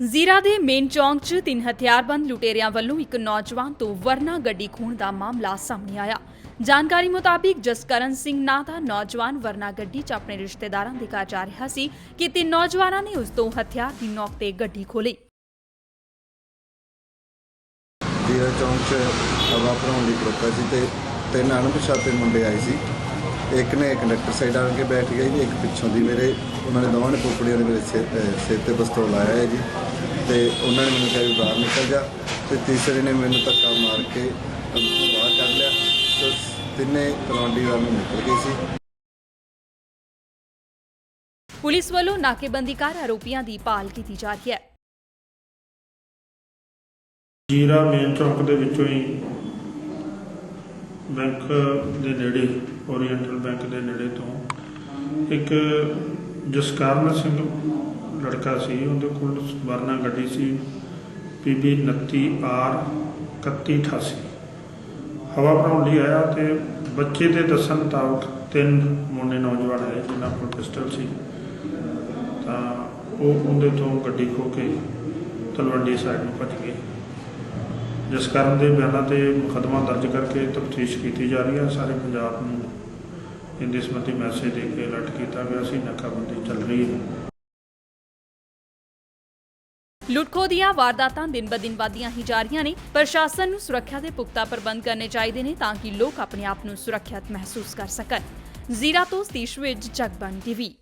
ਜ਼ੀਰਾ ਦੇ ਮੇਨ ਚੌਂਕ 'ਚ ਤਿੰਨ ਹਥਿਆਰਬੰਦ ਲੁਟੇਰਿਆਂ ਵੱਲੋਂ ਇੱਕ ਨੌਜਵਾਨ ਤੋਂ ਵਰਨਾ ਗੱਡੀ ਖੋਹਣ ਦਾ ਮਾਮਲਾ ਸਾਹਮਣੇ ਆਇਆ। ਜਾਣਕਾਰੀ ਮੁਤਾਬਿਕ ਜਸਕਰਨ ਸਿੰਘ ਨਾਂ ਦਾ ਨੌਜਵਾਨ ਵਰਨਾ ਗੱਡੀ 'ਚ ਆਪਣੇ ਰਿਸ਼ਤੇਦਾਰਾਂ ਦੇ ਘਰ ਜਾ ਰਿਹਾ ਸੀ ਕਿ ਤਿੰਨ ਨੌਜਵਾਨਾਂ ਨੇ ਉਸ ਤੋਂ ਹਥਿਆਰ ਦੀ ਨੋਕ ਤੇ ਗੱਡੀ ਖੋਲੀ ਜੀਰਾ ਚੌਂਕ 'ਚ ਹਵਾ ਭਰਾਉਣ ਲਈ ਖੜੋਤਾ ਤੇ ਤਿੰਨ ਅਣਪਛਾਤੇ ਮੁੰਡੇ ਆਏ ਸੀ। ਇੱਕ ਨੇ ਕੰਡਕਟਰ ਸਾਈਡ ਆ ਕੇ ਬੈਠ ਗਿਆ ਜੀ ਇੱਕ ਪਿੱਛੋਂ ਦੀ ਮੇਰੇ ਉਹਨਾਂ ਨੇ ਦੋਵਾਂ ਨੇ ਪੁੱਪੜੀਆਂ ਦੇ ਮੇਰੇ ਸਿਰ ਤੇ ਪਿਸਤੌਲ ਲਾਇਆ ਹੈ ਜੀ। ਤੇ ਉਹਨਾਂ ਨੇ ਮੈਨੂੰ ਕਿਹਾ ਵੀ ਬਾਹਰ ਨਿਕਲ ਜਾ। ਤੇ ਤੀਸਰੇ ਨੇ ਮੈਨੂੰ ਧੱਕਾ ਮਾਰ ਕੇ ਬਾਹਰ ਕੱਢ ਲਿਆ। ਤੇ ਤਿੰਨੇ ਤਲਵੰਡੀ ਵੱਲ ਨੂੰ ਨਿਕਲ ਗਏ ਸੀ। ਪੁਲਿਸ ਵੱਲੋਂ ਨਾਕੇਬੰਦੀ ਕਰ ਆਰੋਪੀਆਂ ਦੀ ਭਾਲ ਕੀਤੀ ਜਾ ਰਹੀ ਹੈ। ਜੀਰਾ ਮੇਨ ਚੌਂਕ ਦੇ ਵਿੱਚੋਂ ਹੀ ਬੈਂਕ ਦੇ ਨੇੜੇ, ਓਰੀਐਂਟਲ ਬੈਂਕ ਦੇ ਨੇੜੇ ਤੋਂ ਇੱਕ ਜਸਕਰਨ ਸਿੰਘ ਲੜਕਾ ਸੀ, ਉਹਦੇ ਕੋਲ ਵਰਨਾ ਗੱਡੀ ਸੀ PB 29R 3188 ਹਵਾ ਭਰਾਉਣ ਲਈ ਆਇਆ ਤੇ ਬੱਚੇ ਦੇ ਦੱਸਣ ਮੁਤਾਬਕ ਤਿੰਨ ਮੁੰਡੇ ਨੌਜਵਾਨ ਆਏ, ਜਿਨ੍ਹਾਂ ਕੋਲ ਪਿਸਟਲ ਸੀ। ਤਾਂ ਉਹ ਉਹਦੇ ਤੋਂ ਗੱਡੀ ਖੋ ਕੇ ਤਲਵੰਡੀ ਸਾਈਡ ਨੂੰ ਭੱਜ ਗਏ। ਜਿਸ ਕਾਰਨ ਦੇ ਬਿਆਨਾਂ ਤੇ ਮੁਕੱਦਮਾ ਦਰਜ ਕਰਕੇ ਤਫਤੀਸ਼ ਕੀਤੀ ਜਾ ਰਹੀ ਹੈ। ਸਾਰੇ ਪੰਜਾਬ ਨੂੰ ਇਹਦੇ ਸੰਬੰਧੀ ਮੈਸੇਜ ਦੇ ਕੇ ਅਲਰਟ ਕੀਤਾ ਗਿਆ ਸੀ। ਨਾਕਾਬੰਦੀ ਚੱਲ ਰਹੀ ਹੈ। ਲੁੱਟਖੋ ਦੀਆਂ ਵਾਰਦਾਤਾਂ ਦਿਨ-ਬਦਿਨ ਵਧੀਆਂ ਹੀ ਜਾ ਰਹੀਆਂ ਨੇ। ਪ੍ਰਸ਼ਾਸਨ ਨੂੰ ਸੁਰੱਖਿਆ ਦੇ ਪੁਖਤਾ ਪ੍ਰਬੰਧ ਕਰਨੇ ਚਾਹੀਦੇ ਨੇ ਤਾਂ ਕਿ ਲੋਕ ਆਪਣੇ ਆਪ ਨੂੰ ਸੁਰੱਖਿਅਤ ਮਹਿਸੂਸ ਕਰ ਸਕਣ। ਜ਼ੀਰਾ ਤੋਂ ਸਤੀਸ਼ ਵਿਜ ਜਗਬਨ ਟੀਵੀ।